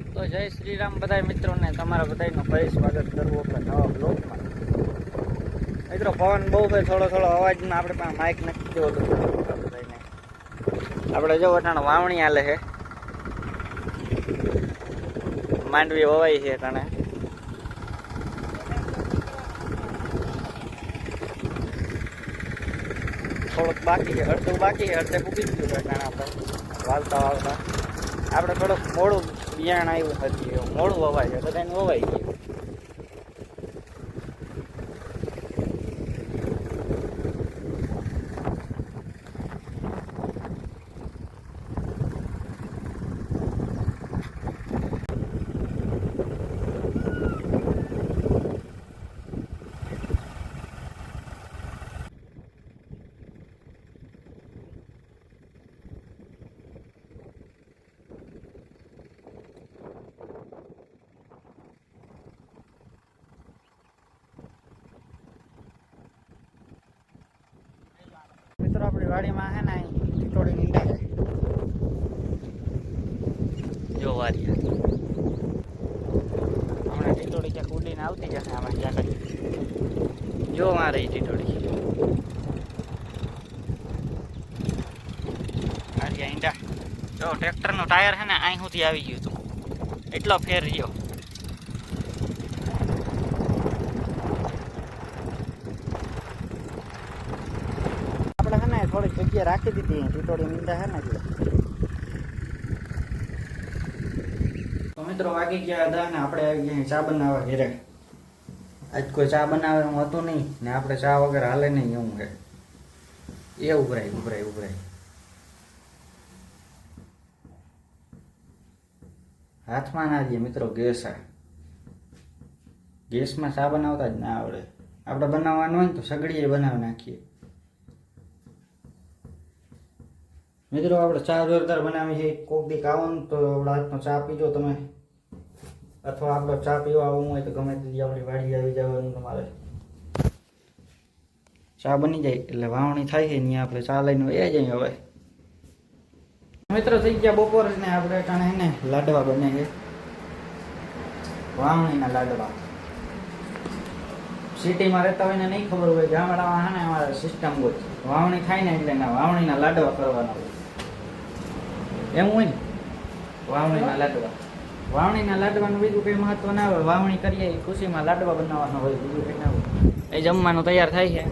તો જય શ્રી રામ બધા મિત્રોને, તમારા બધાનું ફરી સ્વાગત કરવું આપણે નવા બ્લોગમાં મિત્રો, પવન બહુ ભાઈ થોડો થોડો અવાજમાં આપણે પણ માઇક નથી દેવો બધાને આપણે જો અટાણે વાવણી હાલે છે. માંડવી વવાઈ છે અટાણે થોડુંક બાકી છે, અડધું બાકી છે, અડધે પૂકી ગયું અટાણે આપણે, વાવતા વાવતા. આપણે થોડુંક મોડું બિયાણ આવ્યું હતું મોડું વવાય છે બધાને વવાઈ ગયું. વાડીમાં હે ને અહીં ટીટોડી નીંદા છે. જો વારી હમણાં ટીટોડી ક્યાંક ઉડીને આવતી જશે આમાં ક્યાંક જો મારે આરી ઈંડા. જો ટ્રેક્ટરનું ટાયર છે ને અહીં સુધી આવી ગયું હતું. એટલો ફેર રહ્યો આપણે છે ને થોડીક જગ્યા રાખી દીધી ટીટોડી મીંડા છે ને એટલે તો મિત્રો વાગી ગયા હતા ને આપણે આવી ગયા ચા બનાવવા ઘેરે. આજ કોઈ ચા બનાવવાનું હતું નહીં, ને આપણે ચા વગર હાલે નહીં એવું છે. એ ઉભરાય ઉભરાય ઉભરાય. હાથમાં ના દે મિત્રો, ગેસ આ. ગેસમાં ચા બનાવતા જ ના આવડે. આપણે બનાવવાનું હોય ને તો સગડીએ બનાવી નાખીએ. મિત્રો, આપણે ચા જોરદાર બનાવી છે. કોક દીક આવો ને તો આપણા હાથમાં ચા પીજો તમે. અથવા આપણો ચા પીવા આવવું હોય તો ગમે તે આપણી વાડી આવી જવાનું તમારે. ચા બની જાય એટલે વાવણી થાય છે ને આપણે ચા લઈને એ જઈએ હવે. મિત્રો, થઈ ગયા બપોર ને આપણે ટાણે ને લાડવા બને છે. વાવણીના લાડવા. સિટીમાં રહેતા હોય ને નહીં ખબર હોય, ગામડામાં હા ને અમારે સિસ્ટમ હોય. વાવણી થાય ને એટલે વાવણીના લાડવા કરવાના હોય. એમ હોય ને? વાવણીના લાડવા. વાવણીના લાડવાનું બીજું કંઈ મહત્વ ના હોય. વાવણી કરીએ ખુશીમાં લાડવા બનાવવાના હોય બીજું કંઈ ના હોય. એ જમવાનું તૈયાર થાય છે?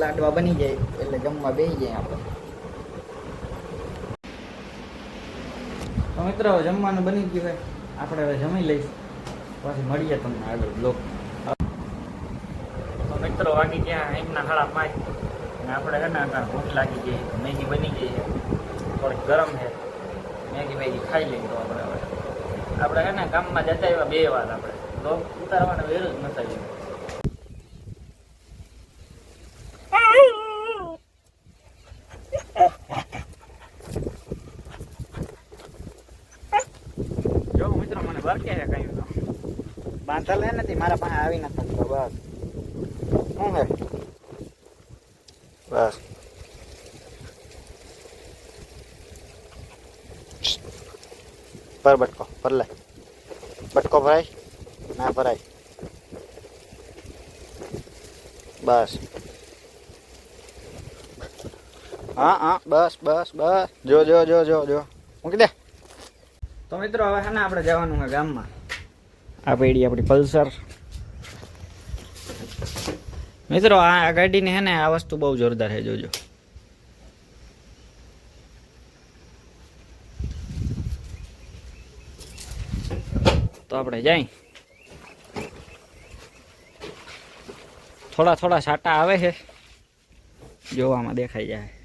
લાડવા બની જાય એટલે જમવા બેસી જાય આપણે. તો મિત્રો જમવાનું બની ગયું હોય આપણે હવે જમી લઈશ. પછી મળીએ તમને આગળ બ્લોક તો મિત્રો વાગી ગયા એમના હાડા પાંચ. અને આપણે એના ભૂખ લાગી ગઈ મેગી બની ગઈ છે. થોડીક ગરમ છે. મેગી મેગી ખાઈ લઈએ તો આપણે હવે. આપણે છે ને ગામમાં જતા આવ્યા બે વાર આપણે. લોક ઉતારવાનો વેર જ નથી આવ્યો. જો મિત્રો મને વર્કે છે કઈ તો? બાંધલ હે નથી મારા પાસે આવી નથી. બસ. શું હે? બસ. પર બટકો, પર લે. બટકો ભરાય? ના ભરાય. બસ. હા હા, બસ બસ બસ. જો જો જો જો જો. મૂકી દે. તો મિત્રો, હવે હા આપણે જવાનું છે ગામમાં. આ પેઢી આપણી પલ્સર. મિત્રો, આ ગાડીની હે ને આ વસ્તુ બહુ જોરદાર છે, જોજો. તો આપણે જાય. થોડા થોડા છાંટા આવે છે. જોવામાં દેખાઈ જાય.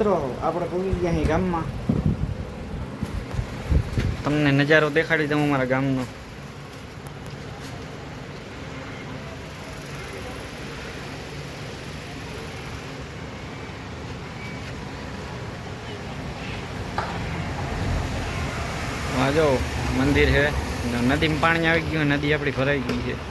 મિત્રો, આપણે પૂગી ગયા અહીં ગામમાં. તમને નજારો દેખાડી દઉં અમારા ગામનો. જો, મંદિર છે. નદીમાં પાણી આવી ગયું, નદી આપણી ભરાઈ ગઈ છે.